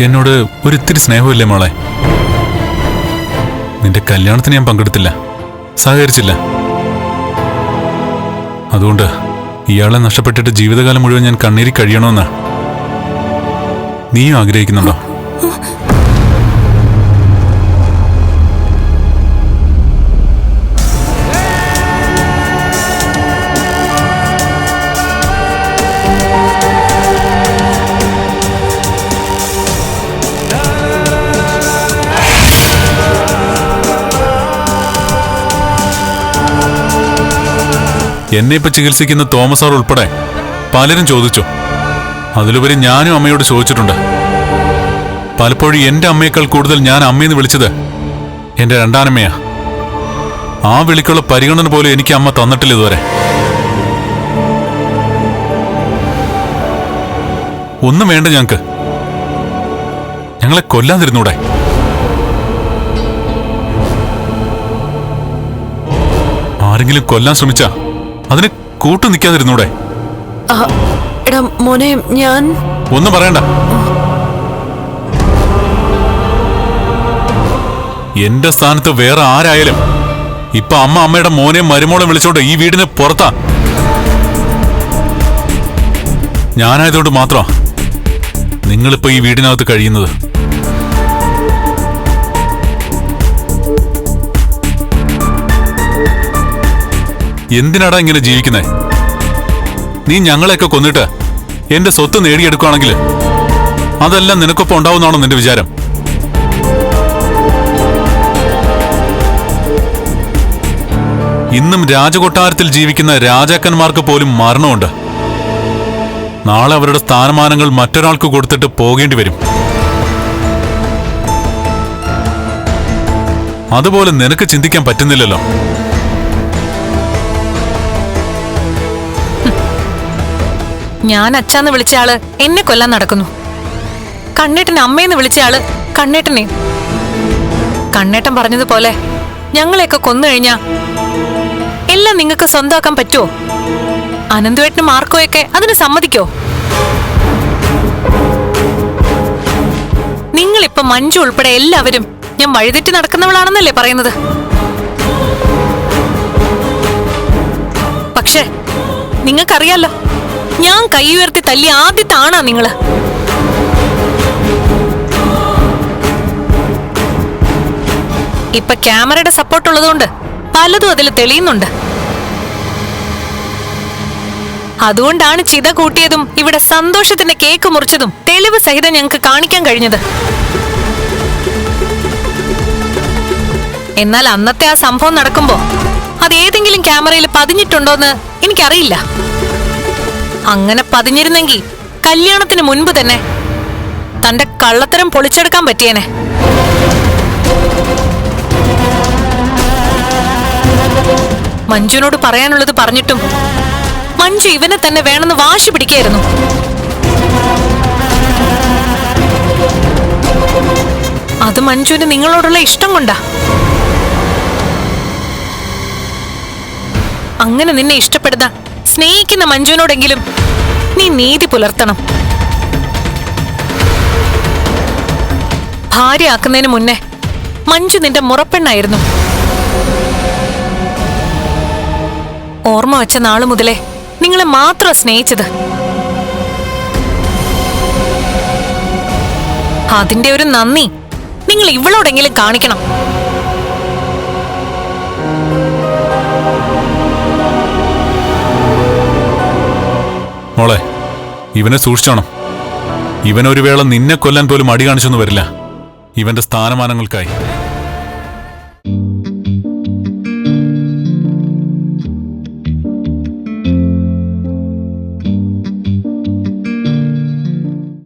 എന്നോട് ഒരിത്തിരി സ്നേഹമില്ലേ മോളെ? നിന്റെ കല്യാണത്തിന് ഞാൻ പങ്കെടുത്തില്ല. സഹകരിച്ചില്ല. അതുകൊണ്ട് ഇയാളെ നഷ്ടപ്പെട്ടിട്ട് ജീവിതകാലം മുഴുവൻ ഞാൻ കണ്ണീരി കഴിയണമെന്നാ നീയും ആഗ്രഹിക്കുന്നുണ്ടോ? എന്നെ ഇപ്പൊ ചികിത്സിക്കുന്ന തോമസ് സാർ ഉൾപ്പെടെ പലരും ചോദിച്ചു. അതിലുപരി ഞാനും അമ്മയോട് ചോദിച്ചിട്ടുണ്ട്. പലപ്പോഴും എന്റെ അമ്മയേക്കാൾ കൂടുതൽ ഞാൻ അമ്മയെന്ന് വിളിച്ചത് എന്റെ രണ്ടാനമ്മയാ. ആ വിളിക്കുള്ള പരിഗണന പോലും എനിക്ക് അമ്മ തന്നിട്ടില്ല ഇതുവരെ. ഒന്നും വേണ്ട ഞങ്ങൾക്ക് ഞങ്ങളെ കൊല്ലാതിരുന്നൂടെ. ആരെങ്കിലും കൊല്ലാൻ ശ്രമിച്ചാ? അതിന് കൂട്ടു നിൽക്കാതിരുന്നൂടെ എടാ മോനെ ഞാൻ ഒന്നും പറയണ്ട. എന്റെ സ്ഥാനത്ത് വേറെ ആരായാലും ഇപ്പൊ അമ്മ അമ്മയുടെ മോനെ മരുമോളെ വിളിച്ചോണ്ട് ഈ വീടിന് പുറത്താ. ഞാനായതുകൊണ്ട് മാത്രമാ നിങ്ങളിപ്പോ ഈ വീടിനകത്ത് കഴിയുന്നത്. എന്തിനാടാ ഇങ്ങനെ ജീവിക്കുന്നേ? നീ ഞങ്ങളെയൊക്കെ കൊന്നിട്ട് എന്റെ സ്വത്ത് നേടിയെടുക്കുകയാണെങ്കിൽ അതെല്ലാം നിനക്കൊപ്പം ഉണ്ടാവുന്നതാണോ നിന്റെ വിചാരം? ഇന്നും രാജകൊട്ടാരത്തിൽ ജീവിക്കുന്ന രാജാക്കന്മാർക്ക് പോലും മരണമുണ്ട്. നാളെ അവരുടെ സ്ഥാനമാനങ്ങൾ മറ്റൊരാൾക്ക് കൊടുത്തിട്ട് പോകേണ്ടി വരും. അതുപോലെ നിനക്ക് ചിന്തിക്കാൻ പറ്റുന്നില്ലല്ലോ. ഞാൻ അച്ഛാന്ന് വിളിച്ച ആൾ എന്നെ കൊല്ലാൻ നടക്കുന്നു. കണ്ണേട്ടൻ അമ്മയെന്ന് വിളിച്ച ആൾ കണ്ണേട്ടനെ. കണ്ണേട്ടൻ പറഞ്ഞതുപോലെ ഞങ്ങളെയൊക്കെ കൊന്നു കഴിഞ്ഞാ എല്ലാം നിങ്ങൾക്ക് സ്വന്തമാക്കാൻ പറ്റുമോ അനന്തുവേട്ടനും മാർക്കോയൊക്കെ അതിന് സമ്മതിക്കോ? നിങ്ങളിപ്പൊ മഞ്ജു ഉൾപ്പെടെ എല്ലാവരും ഞാൻ വഴിതെറ്റി നടക്കുന്നവളാണെന്നല്ലേ പറയുന്നത്? പക്ഷേ നിങ്ങൾക്കറിയാലോ ഞാൻ കൈ ഉയർത്തി തല്ലി ആദ്യത്തെ ആണാ നിങ്ങൾ. ഇപ്പൊ ക്യാമറയുടെ സപ്പോർട്ട് ഉള്ളതുകൊണ്ട് പലതും അതിൽ തെളിയുന്നുണ്ട്. അതുകൊണ്ടാണ് ചിത കൂട്ടിയതും ഇവിടെ സന്തോഷത്തിന്റെ കേക്ക് മുറിച്ചതും തെളിവ് സഹിതം ഞങ്ങൾക്ക് കാണിക്കാൻ കഴിഞ്ഞത്. എന്നാൽ അന്നത്തെ ആ സംഭവം നടക്കുമ്പോ അത് ഏതെങ്കിലും ക്യാമറയിൽ പതിഞ്ഞിട്ടുണ്ടോന്ന് എനിക്കറിയില്ല. അങ്ങനെ പതിഞ്ഞിരുന്നെങ്കിൽ കല്യാണത്തിന് മുൻപ് തന്നെ തന്റെ കള്ളത്തരം പൊളിച്ചെടുക്കാൻ പറ്റിയേനെ. മഞ്ജുവിനോട് പറയാനുള്ളത് പറഞ്ഞിട്ടും മഞ്ജു ഇവനെ തന്നെ വേണമെന്ന് വാശി പിടിക്കായിരുന്നു. അത് മഞ്ജുവിന് നിങ്ങളോടുള്ള ഇഷ്ടം കൊണ്ടാ. അങ്ങനെ നിന്നെ ഇഷ്ടപ്പെടുന്ന സ്നേഹിക്കുന്ന മഞ്ജുവിനോടെങ്കിലും നീ നീതി പുലർത്തണം. ഭാര്യയാക്കുന്നതിന് മുന്നേ മഞ്ജു നിന്റെ മുറപ്പെണ്ണായിരുന്നു. ഓർമ്മ വെച്ച നാളു മുതലേ നിങ്ങളെ മാത്രം സ്നേഹിച്ചത്. അതിന്റെ ഒരു നന്ദി നിങ്ങൾ ഇവളോടെങ്കിലും കാണിക്കണം. മോളെ ഇവനെ സൂക്ഷിച്ചോണം. ഇവൻ ഒരു വേള നിന്നെ കൊല്ലാൻ പോലും അടി കാണിച്ചൊന്നും വരില്ല. ഇവന്റെ സ്ഥാനമാനങ്ങൾക്കായി.